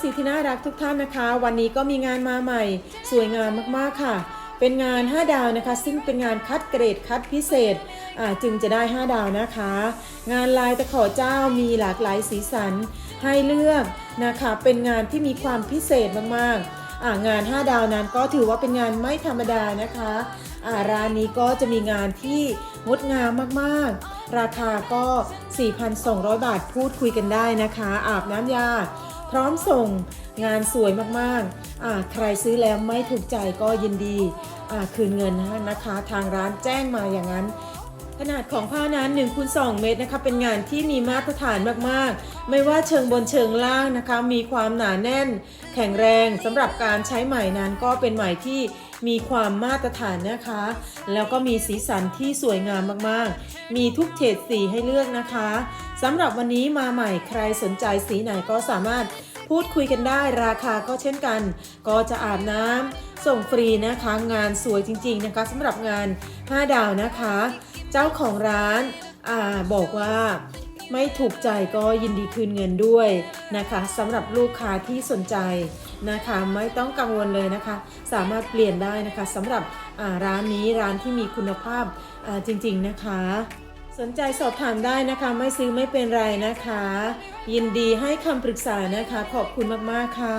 FC ที่น่ารักทุกท่านนะคะ วันนี้ก็มีงานมาใหม่ สวยงามมากๆค่ะ เป็นงาน 5 ดาวนะคะ ซึ่งเป็นงานคัดเกรดคัดพิเศษจึงจะได้ 5 ดาวนะคะ งานลายตะขอเจ้ามีหลากหลายสีสันให้เลือกนะคะ เป็นงานที่มีความพิเศษมากๆอ่างาน 5 ดาวนั้นก็ถือว่าเป็นงานไม่ธรรมดานะคะร้านนี้ก็จะมีงานที่งดงามมากๆ ราคาก็ 4,200 บาทพูดคุยกันได้นะคะ อาบน้ำยา พร้อมส่งงานสวยมากๆอใครซื้อแล้วไม่ถูกใจก็ยินดีคืนเงินนะคะ ทางร้านแจ้งมาอย่างนั้น ขนาดของผ้านั้น1คูณ2เมตรนะคะเป็นงานที่มีมาตรฐานมากๆ ไม่ว่าเชิงบนเชิงล่างนะคะ มีความหนาแน่น แข็งแรงสำหรับการใช้ไหมนั้นก็เป็นไหมที่มีความมาตรฐานนะคะ แล้วก็มีสีสันที่สวยงามมากๆ มีทุกเฉดสีให้เลือกนะคะสำหรับวันนี้มาใหม่ใครสนใจสีไหนก็สามารถพูดคุยกันได้ราคาก็เช่นกัน ก็จะอาบน้ำส่งฟรีนะคะงานสวยจริง ๆนะคะสำหรับงาน 5 ดาวนะคะ เจ้าของร้านอาบอกว่าไม่ถูกใจก็ยินดีคืนเงินด้วยนะคะสำหรับลูกค้าที่สนใจนะคะ ไม่ต้องกังวลเลยนะคะ สามารถเปลี่ยนได้นะคะสำหรับร้านนี้ร้านที่มีคุณภาพจริงๆนะคะ สนใจสอบถามได้นะคะ ไม่ซื้อไม่เป็นไรนะคะ ยินดีให้คำปรึกษานะคะ ขอบคุณมากๆค่ะ